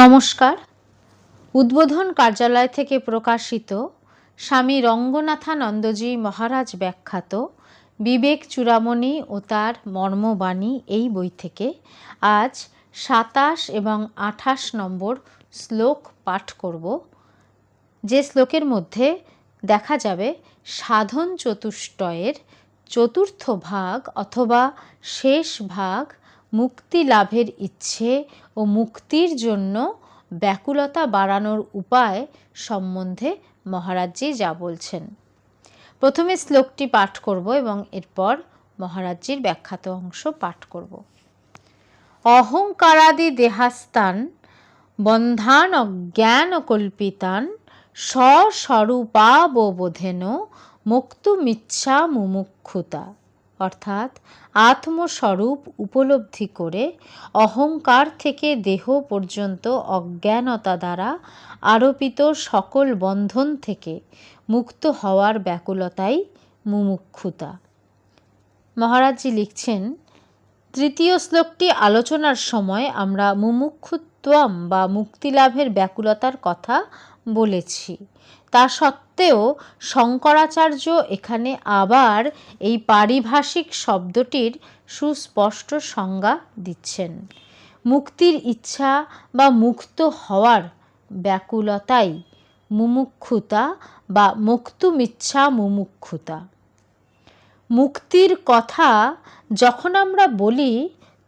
নমস্কার। উদ্বোধন কার্যালয় থেকে প্রকাশিত স্বামী রঙ্গনাথানন্দজি মহারাজ ব্যাখ্যাত বিবেক চূড়ামণি ও তার মর্মবাণী এই বই থেকে আজ সাতাশ এবং আঠাশ নম্বর শ্লোক পাঠ করব। যে শ্লোকের মধ্যে দেখা যাবে সাধন চতুষ্টয়ের চতুর্থ ভাগ অথবা শেষ ভাগ মুক্তি লাভের ইচ্ছে ও মুক্তির জন্য ব্যাকুলতা বাড়ানোর উপায় সম্বন্ধে মহারাজজি যা বলছেন। প্রথমে শ্লোকটি পাঠ করব এবং এরপর মহারাজজির ব্যাখ্যাত অংশ পাঠ করব। অহংকারাদি দেহাস্তান বন্ধান অজ্ঞান কল্পিতান স্বস্বরূপাববোধেন মুক্তুমিচ্ছা মুমুক্ষুতা অর্থাৎ আত্মস্বরূপ উপলব্ধি করে অহংকার থেকে দেহ পর্যন্ত অজ্ঞানতা দ্বারা আরোপিত সকল বন্ধন থেকে মুক্ত হওয়ার ব্যাকুলতাই মুমুক্ষুতা। মহারাজজি লিখছেন, তৃতীয় শ্লোকটি আলোচনার সময় আমরা মুমুক্ষুত্বম বা মুক্তিলাভের ব্যাকুলতার কথা বলেছি। তা সত্ত্বেও শঙ্করাচার্য এখানে আবার এই পারিভাষিক শব্দটির সুস্পষ্ট সংজ্ঞা দিচ্ছেন। মুক্তির ইচ্ছা বা মুক্ত হওয়ার ব্যাকুলতাই মুমুক্ষুতা বা মুক্তুমিচ্ছা মুমুক্ষুতা। মুক্তির কথা যখন আমরা বলি,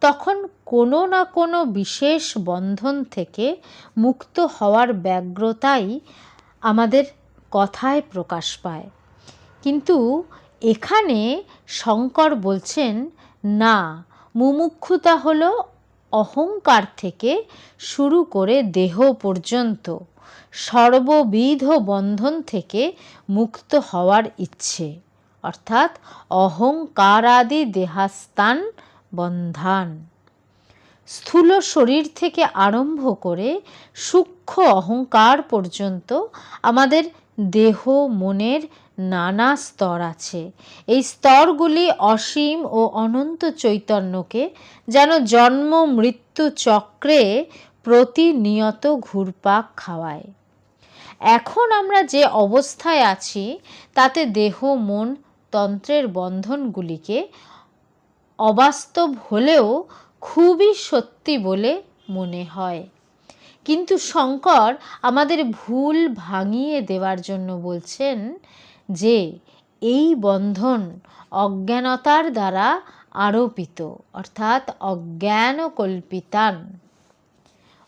তখন কোনো না কোনো বিশেষ বন্ধন থেকে মুক্ত হওয়ার ব্যগ্রতাই আমাদের কথায় প্রকাশ পায়। কিন্তু এখানে শঙ্কর বলছেন, না, মুমুক্ষুতা হলো অহংকার থেকে শুরু করে দেহ পর্যন্ত। সর্ববিধ বন্ধন থেকে মুক্ত হওয়ার ইচ্ছে। অর্থাৎ অহংকারাদি দেহাস্তান বন্ধান। স্থূল শরীর থেকে আরম্ভ করে সূক্ষ্ম অহংকার পর্যন্ত আমাদের দেহ, মনের নানা স্তর আছে। এই স্তরগুলি অসীম ও অনন্ত চৈতন্যকে যেন জন্ম, মৃত্যু চক্রে প্রতিনিয়ত ঘুরপাক খাওয়ায়। এখন আমরা যে অবস্থায় আছি, তাতে দেহ, মন, তন্ত্রের বন্ধনগুলিকে অবাস্তব হলেও খুবই সত্যি বলে মনে হয়। কিন্তু শঙ্কর আমাদের ভুল ভাঙিয়ে দেওয়ার জন্য বলছেন যে, এই বন্ধন অজ্ঞানতার দ্বারা আরোপিত, অর্থাৎ অজ্ঞান কল্পিতান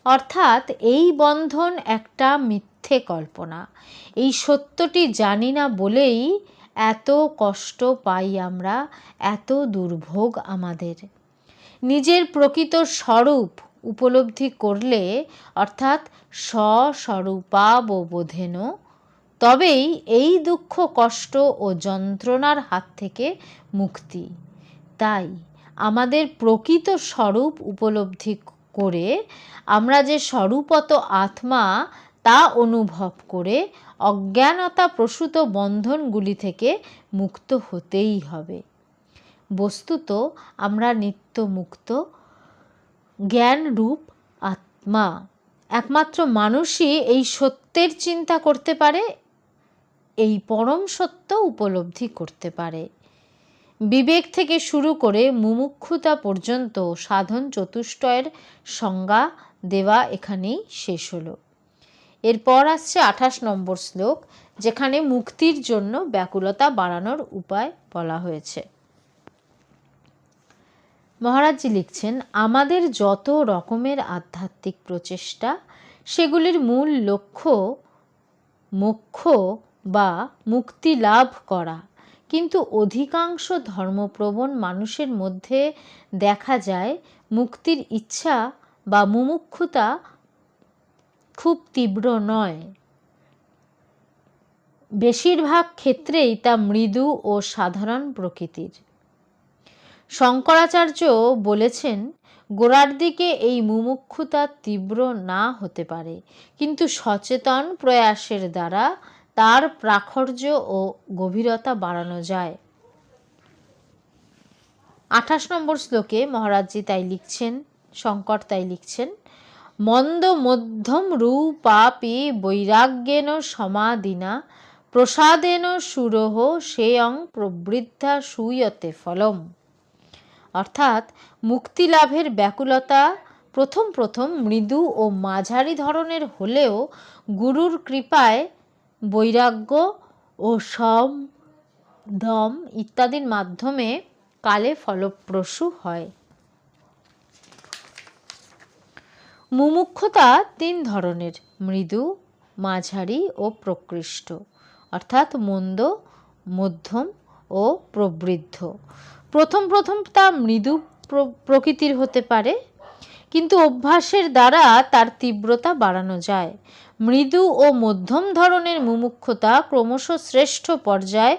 অর্থাৎ এই বন্ধন একটা মিথ্যে কল্পনা। এই সত্যটি জানি না বলেই এত কষ্ট পাই আমরা, এত দুর্ভোগ আমাদের। নিজের প্রকৃত স্বরূপ উপলব্ধি করলে, অর্থাৎ স্বস্বরূপাববোধেন তবেই এই দুঃখ, কষ্ট ও যন্ত্রণার হাত থেকে মুক্তি। তাই আমাদের প্রকৃত স্বরূপ উপলব্ধি করে আমরা যে স্বরূপত আত্মা, তা অনুভব করে অজ্ঞানতা প্রসূত বন্ধনগুলি থেকে মুক্ত হতেই হবে। বস্তুত আমরা নিত্য মুক্ত জ্ঞানরূপ আত্মা। একমাত্র মানুষই এই সত্যের চিন্তা করতে পারে, এই পরম সত্য উপলব্ধি করতে পারে। বিবেক থেকে শুরু করে মুমুক্ষুতা পর্যন্ত সাধন চতুষ্টয়ের সংজ্ঞা দেওয়া এখানেই শেষ হলো। এরপর আসছে আঠাশ নম্বর শ্লোক, যেখানে মুক্তির জন্য ব্যাকুলতা বাড়ানোর উপায় বলা হয়েছে। মহারাজজি লিখছেন, আমাদের যত রকমের আধ্যাত্মিক প্রচেষ্টা, সেগুলির মূল লক্ষ্য, মোক্ষ বা মুক্তি লাভ করা। কিন্তু অধিকাংশ ধর্মপ্রবণ মানুষের মধ্যে দেখা যায়, মুক্তির ইচ্ছা বা মুমুক্ষুতা খুব তীব্র নয়। বেশিরভাগ ক্ষেত্রেই তা মৃদু ও সাধারণ প্রকৃতির। শঙ্করাচার্য বলেছেন গোড়ার দিকে এই মুমুক্ষুতা তীব্র না হতে পারে, কিন্তু সচেতন প্রয়াসের দ্বারা তার প্রাখর্য ও গভীরতা বাড়ানো যায়। আঠাশ নম্বর শ্লোকে মহারাজজি তাই লিখছেন, শঙ্কর তাই লিখছেন, মন্দ মধ্যম রূপাপি বৈরাগ্যেন সমাদিনা প্রসাদেন সুরহ সেয়ং প্রবৃদ্ধা সুয়তে ফলম। অর্থাৎ মুক্তি লাভের ব্যাকুলতা প্রথম প্রথম মৃদু ও মাঝারি ধরনের হলেও গুরুর কৃপায় বৈরাগ্য ও সম দম ইত্যাদির মাধ্যমে কালে ফলপ্রসূ হয়। মুমুক্ষতা তিন ধরনের, মৃদু, মাঝারি ও প্রকৃষ্ট। অর্থাৎ মন্দ, মধ্যম ও প্রবৃদ্ধ। প্রথম প্রথম তা মৃদু প্রকৃতির হতে পারে, কিন্তু অভ্যাসের দ্বারা তার তীব্রতা বাড়ানো যায়। মৃদু ও মধ্যম ধরনের মুমুক্ষতা ক্রমশ শ্রেষ্ঠ পর্যায়ে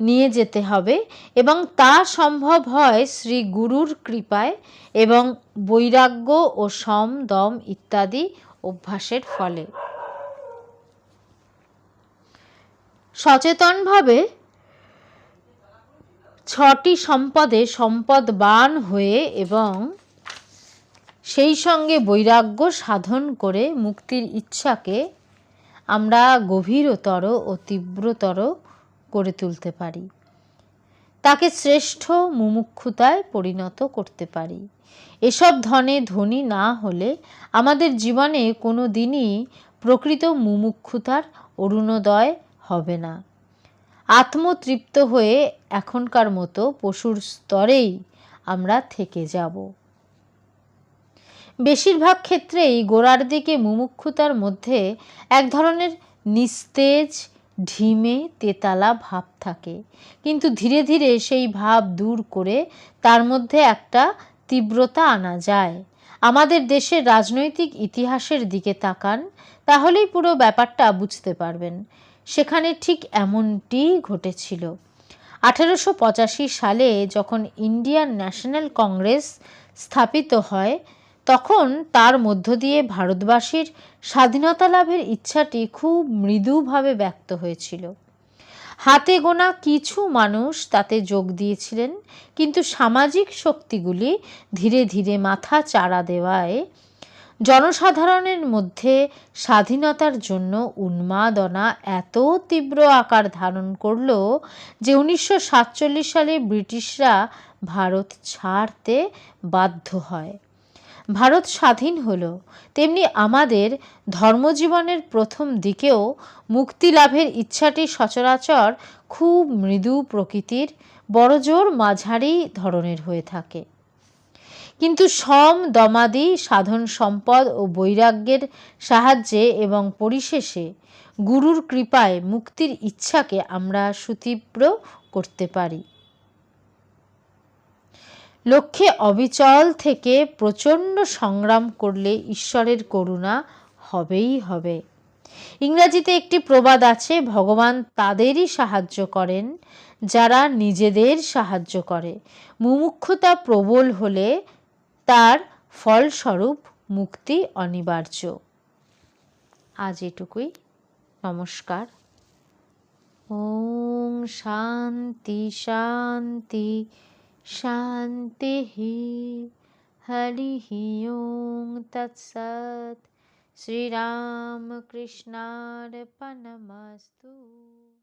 নিয়ে যেতে হবে এবং তা সম্ভব হয় শ্রী গুরুর কৃপায় এবং বৈরাগ্য ও সম, দম ইত্যাদি অভ্যাসের ফলে। সচেতনভাবে ছটি সম্পদে সম্পদবান হয়ে এবং সেই সঙ্গে বৈরাগ্য সাধন করে মুক্তির ইচ্ছাকে আমরা গভীরতর ও তীব্রতর করে তুলতে পারি। তাকে শ্রেষ্ঠ মুমুক্ষুতায় পরিণত করতে পারি। এসব ধনে ধনী না হলে আমাদের জীবনে কোনো দিনই প্রকৃত মুমুক্ষুতার অরুণোদয় হবে না। আত্মতৃপ্ত হয়ে এখনকার মতো পশুর স্তরেই আমরা থেকে যাব। বেশিরভাগ ক্ষেত্রেই গোড়ার দিকে মুমুক্ষুতার মধ্যে এক ধরনের নিস্তেজ, ঢিমে, তেতালা ভাব থাকে। কিন্তু ধীরে ধীরে সেই ভাব দূর করে তার মধ্যে একটা তীব্রতা আনা যায়। আমাদের দেশের রাজনৈতিক ইতিহাসের দিকে তাকান, তাহলেই পুরো ব্যাপারটা বুঝতে পারবেন। সেখানে ঠিক এমনটি ঘটেছিল। আঠেরোশো পঁচাশি সালে যখন ইন্ডিয়ান ন্যাশনাল কংগ্রেস স্থাপিত হয়, তখন তার মধ্য দিয়ে ভারতবাসীর স্বাধীনতা লাভের ইচ্ছাটি খুব মৃদুভাবে ব্যক্ত হয়েছিল। হাতে গোনা কিছু মানুষ তাতে যোগ দিয়েছিলেন, কিন্তু সামাজিক শক্তিগুলি ধীরে ধীরে মাথা চাড়া দেওয়ায় জনসাধারণের মধ্যে স্বাধীনতার জন্য উন্মাদনা এত তীব্র আকার ধারণ করল যে উনিশশো সাতচল্লিশ সালে ব্রিটিশরা ভারত ছাড়তে বাধ্য হয়। ভারত স্বাধীন হলো। তেমনি আমাদের ধর্মজীবনের প্রথম দিকেও মুক্তি লাভের ইচ্ছাটি সচরাচর খুব মৃদু প্রকৃতির, বড়জোর মাঝারি ধরনের হয়ে থাকে। কিন্তু সম, দমাদি, সাধন সম্পদ ও বৈরাগ্যের সাহায্যে এবং পরিশেষে গুরুর কৃপায় মুক্তির ইচ্ছাকে আমরা সুতীব্র করতে পারি। লক্ষ্যে অবিচল থেকে প্রচণ্ড সংগ্রাম করলে ঈশ্বরের করুণা হবেই হবে। ইংরাজিতে একটি প্রবাদ আছে, ভগবান তাদেরই সাহায্য করেন যারা নিজেদের সাহায্য করে। মুমুক্ষতা প্রবল হলে তার ফলস্বরূপ মুক্তি অনিবার্য। আজ এটুকুই। নমস্কার। ওম শান্তি শান্তি শান্তি হরি ওং তৎসৎ। শ্রীরামকৃষ্ণার্পণমস্তু।